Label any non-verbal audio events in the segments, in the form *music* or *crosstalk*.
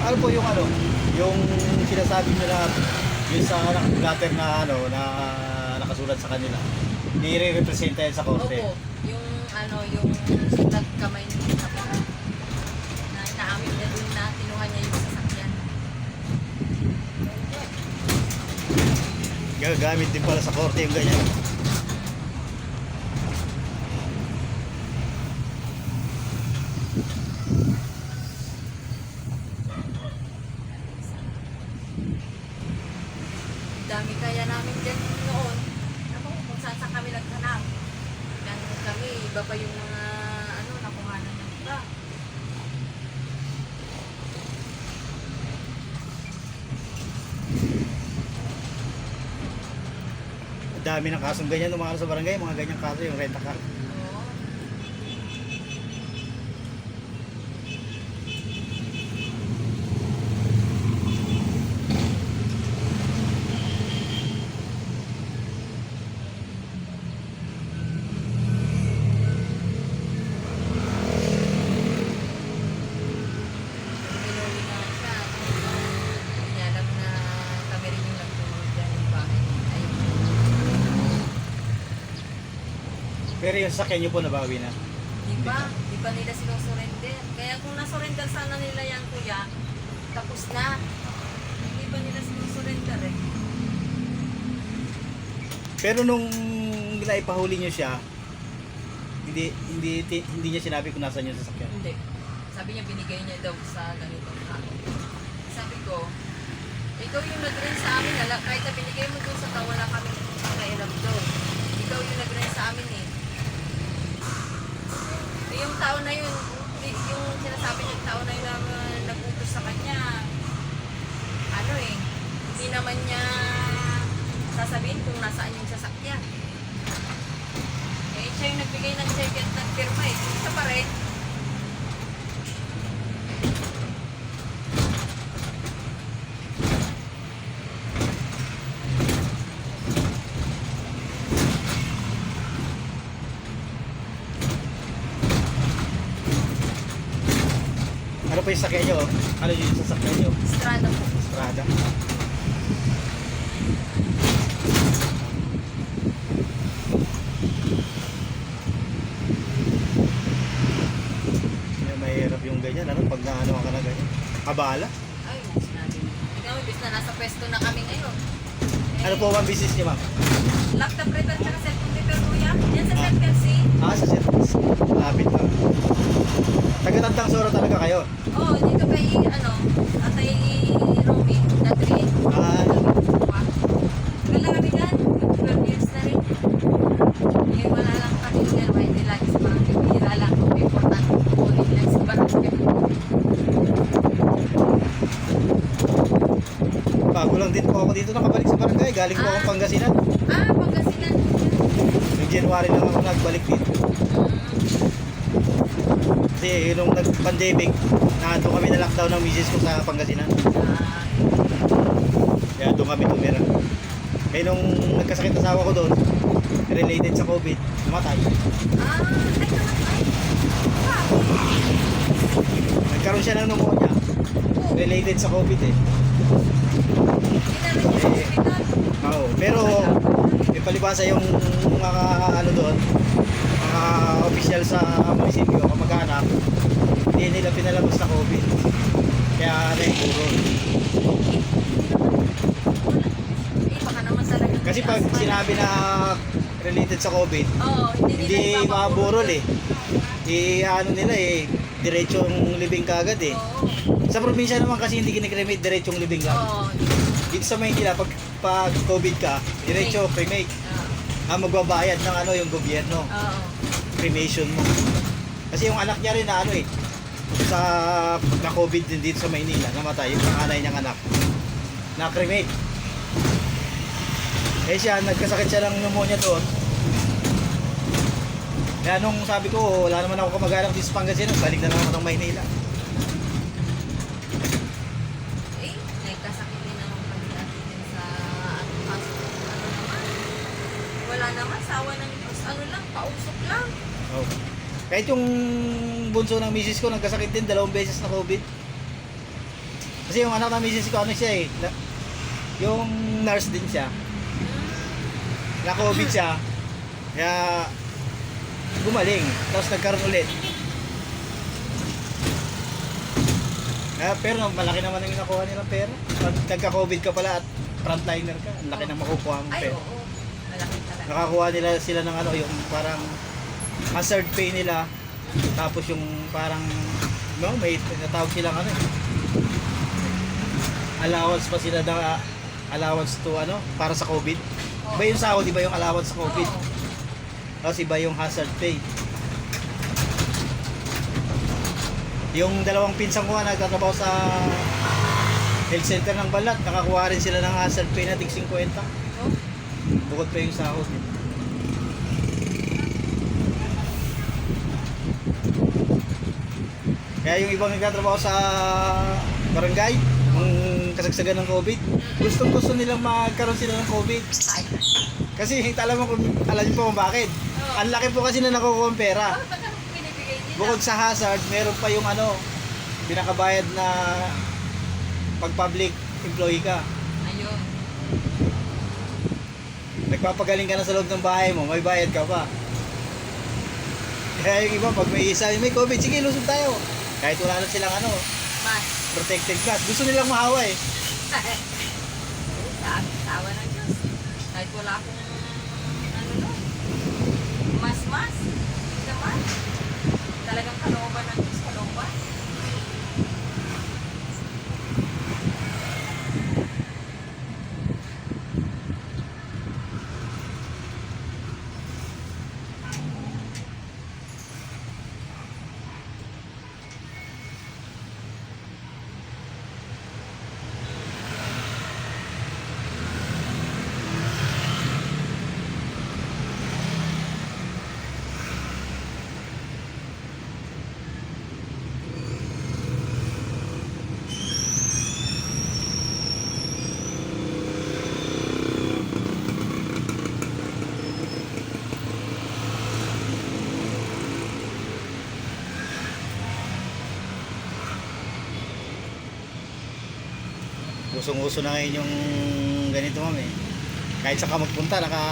Ano po yung ano? Yung sinasabi nila yung sa letter na ano na nakasulat sa kanila. Nire-representa yan sa korte. Opo, yung ano, yung sulat kamay ni Kapatid. Na inaamin niya dun na kinuha niya yung sasakyan. Gagamit din pala sa korte yung ganyan. Dami kaya namin din noon. Ano, kung saan saan kami naghanap. Yan kami, iba pa yung mga ano, nakuhanan ng iba. Ang dami ng kasong ganyan mga sa barangay, mga ganyang kaso yung renta car. Oo. Pinuwi na siya. Hindi niya alam na kami rin yung nagtulog dyan yung bahay. Ayun. Pero yung sakyan nyo po nabawi na. Di ba? Di ba nila sinusurrender? Kaya kung nasurrender sana nila yan, kuya, tapos na. Hindi ba nila sinusurrender eh? Pero nung naipahuli nyo siya, hindi hindi ti- hindi niya sinabi kung nasaan yung sasakyan. Hindi. Sabi niya binigay niya daw sa ganitong tao. Sabi ko, ikaw yung nag-rent sa amin, ala, kahit na binigay mo doon sa tao, wala kami pakailam doon. Ikaw yung nag-rent sa amin eh. Tao na yun, yung sinasabi niya, tao na yun na uh, sa kanya, ano eh, hindi naman niya sasabihin kung nasaan yung sasakyan. Eh, siya yung nagbigay ng check at nagpirma eh. Isa pa rin. Po yung sasakyan nyo? Ano yung sasakyan nyo? Strada po. Strada. Kaya mahirap yung ganyan, ano? Pag naano ka na ganyan. Abala. Ay, sinabi. Tignan mo, imbis na nasa pwesto na kami ngayon. Eh, Ano po ang business niyo, ma'am? Laptop repair tsaka cellphone repair, kuya. Yan sa Circle C. Ah, sa service. Lapit lang. Taga-tantang soro talaga kayo. Oh, dito kay, ano, atay Romy, Datri. Ah, Wala kami dyan. 12 years na rin. Wala lang kami dyan. May nilagi sa mga bibira lang. Kung important, kunin lang sa barangay. bago lang din po ako dito nakabalik sa barangay. Galing po Ah. akong Pangasinan. Ah, Pangasinan. Yung January lang ako nagbalik dito. Kasi nung nag-pandemic, nandito kami na lockdown ng misis ko sa Pangasinan. Kaya doon kami tumira. Eh nung nagkasakit asawa ko doon, related sa COVID, namatay. ay, namatay. Wow. Nagkaroon siya ng pneumonia. Oh, Related sa COVID eh. Hospital. Oo. Pero, may palibasa yung mga ano doon, mga official sa munisipyo, kamag-anak, hindi nila pinalabas na COVID. Kaya baka naman talaga. Kasi pag sinabi na related sa COVID, Oo, hindi hindi nila maburol eh. I ano nila eh, diretsong libing kagad eh. Oo. Sa probinsya naman kasi hindi kinikremate diretsong libing lang. Oo. Dito sa Maynila, pag, pag COVID ka, diretso cremate. Oo. Ah, magbabayad ng ano yung gobyerno, Oo. cremation mo. Kasi yung anak niya rin na ano eh, sa na COVID din dito sa Maynila, namatay yung panganay niyang anak. Na cremate. Eh siya, nagkasakit siya ng pneumonia doon. Kaya nung sabi ko, wala naman ako kamag-anak dito sa Pangasinan, balik na lang ako ng Maynila. Eh, nagkasakit din naman dati din sa ano, kaso, ano naman. Wala naman, sawa ng Diyos. Ano lang, pausok lang. Oh. Kahit yung bunso ng misis ko nagkasakit din dalawang beses na COVID. Kasi yung anak ng misis ko ano siya eh. na- yung nurse din siya. Na COVID siya. Kaya gumaling. Tapos nagkaroon ulit. Kaya, pero malaki naman ang nakuha nilang pera. Pag nagka-COVID ka pala at frontliner ka, ang laki ng makukuha mong Ay, pera. oo. Malaki talaga. Nakakuha nila sila ng ano, yung parang hazard pay nila. Tapos yung parang, no, may natawag silang ano eh. Allowance pa sila na allowance to ano, para sa COVID. Oo. Iba yung sahod, iba yung allowance sa COVID. Oo. Tapos iba yung hazard pay. Yung dalawang pinsang ko nagtatrabaho sa health center ng Balat, nakakuha rin sila ng hazard pay na tig 50. Oh, Bukod pa yung sahod. Kaya yung ibang nagtatrabaho sa barangay, ang kasagsagan ng COVID, gustong gusto nilang magkaroon sila ng COVID. Kasi alam mo kung alam niyo po kung bakit. Oo. Ang laki po kasi na nakukuha pera. Nila? Bukod sa hazard, meron pa yung ano, pinakabayad na pag public employee ka. Ayun. Nagpapagaling ka na sa loob ng bahay mo, may bayad ka pa. Kaya yung iba, pag may isa, may COVID, sige, lusog tayo. Kahit wala na silang ano, Mas. protected class. Gusto nilang mahawa eh. *laughs* Sabi, tawa ng Diyos. Kahit wala akong, ano no, mas mas. Hindi naman. Talagang kalooban ng Diyos, kalooban. Usong-uso na ngayon yung ganito mami. Kahit saan ka magpunta, naka...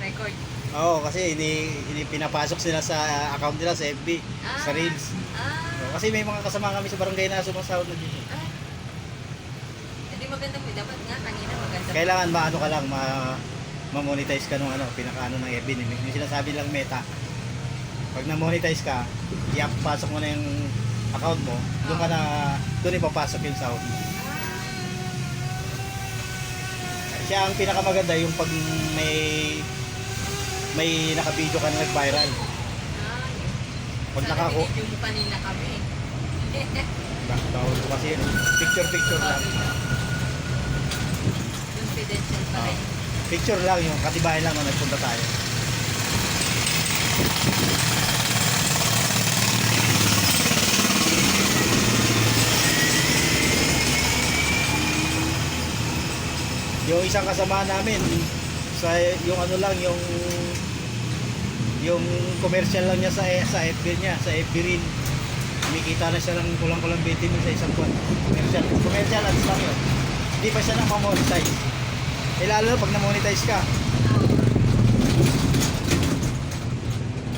Record. Oo, kasi hindi, hindi pinapasok sila sa account nila sa FB, sa Ah. Reels. Ah. Oo, Kasi may mga kasama kami sa barangay na sumasahod na dito. Ah. Hindi maganda po. Dapat nga kanina maganda. Kailangan maano ka lang, ma ma-monetize ka nung ano, pinakaano ng FB. May sinasabi lang meta. Pag na-monetize ka, i-pasok mo na yung account mo, doon ka na, doon ipapasok yung sahod mo. Siya ang pinakamaganda yung pag may may naka-video ka na nag-viral. Ah. Pag nakaku... binidyo mo kanina kami. *laughs* Bawal ko kasi yun. Picture-picture lang. Confidential pa Oo. rin. Picture lang yung katibayan lang na nagpunta tayo. Yung isang kasama namin sa yung ano lang yung yung commercial lang niya sa sa FB niya, sa FB rin. Kumikita na siya ng kulang-kulang 20 mil sa isang buwan. Commercial. Commercial ads lang yun. Hindi pa siya na monetize Eh lalo pag na-monetize ka.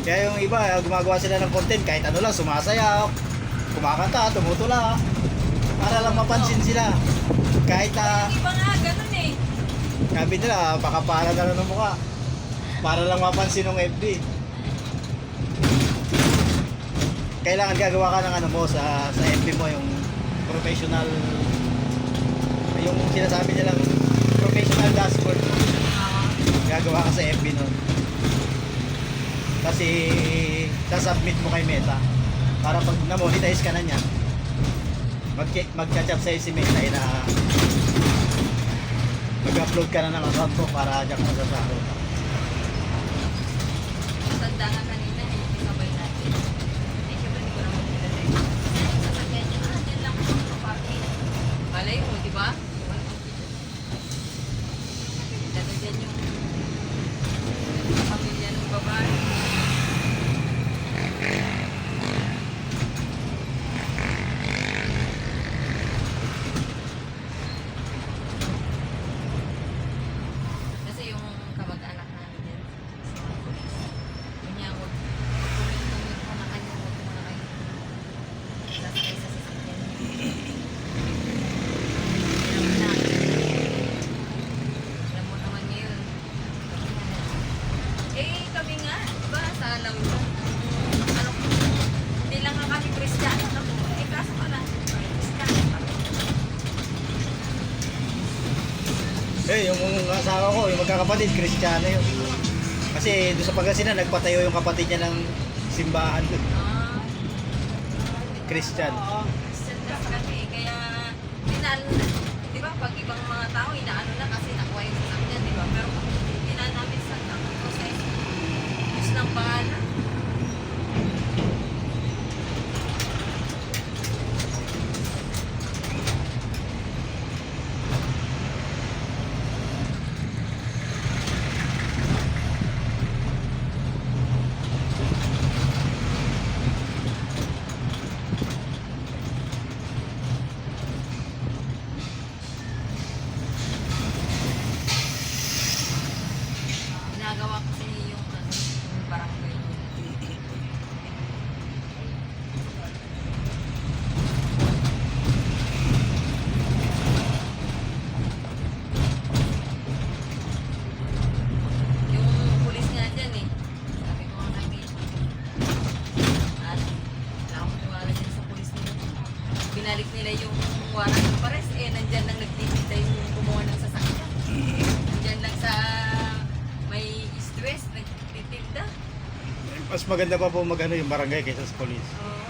Kaya yung iba, gumagawa sila ng content kahit ano lang, sumasayaw, kumakanta, tumutula. Para lang mapansin sila. Kahit na, ganun eh. Sabi nila, pakapala na lang ng mukha. Para lang mapansin ng FB. Kailangan gagawa ka ng ano mo sa, sa FB mo, yung professional, yung sinasabi nilang professional dashboard mo. Gagawa ka sa FB nun. Kasi sasubmit mo kay Meta para pag na-monetize ka na niya mag mag-catch up sa'yo si Meta eh na mag-upload ka na ng account mo para dyan ka masasahod. Matanda nga kanina, hindi sabay natin. Eh, syempre, ko naman eh. Sasakyan niya, ah, dyan lang ako sa parking. Malay mo, di ba? Dati dyan yung alam mo. Ano, hindi lang nga kami Kristiyano. No? Eh, kaso pala, Kristiyano pa. Eh, yung asawa ko, yung magkakapatid, Kristiyano yun. Kasi doon sa Pangasinan, nagpatayo yung kapatid niya ng simbahan doon. Christian. Christian kasi kami. Kaya, inaano na. Di ba, pag ibang mga tao, inaano na kasi nakuha yung sasakyan, di ba? Pero kung inaan namin sa Jose, Diyos ng pangalan. Ginagawa kasi yung, ano, maganda pa po magano yung barangay kaysa sa police. Oo.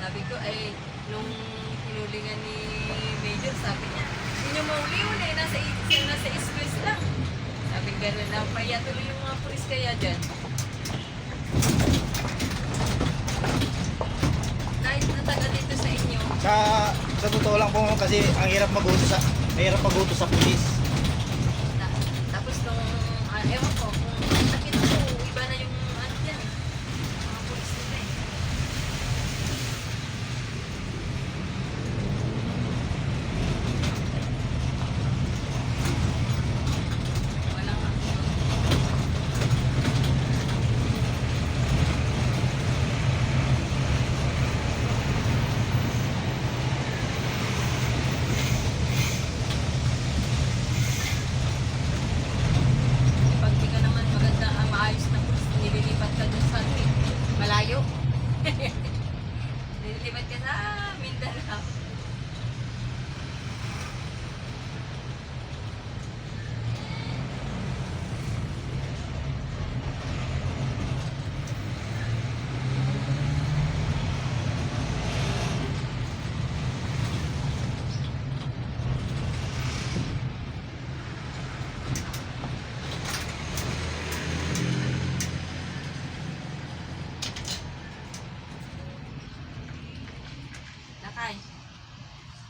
Sabi ko ay nung hinulingan ni Major, sabi niya, hindi niyo mauli-uli, nasa, i- nasa east-west lang. Sabi gano'n lang, kaya tuloy yung mga pulis kaya dyan. Kahit na taga dito sa inyo, Sa sa totoo lang po kasi ang hirap magutos sa ang hirap magutos sa police.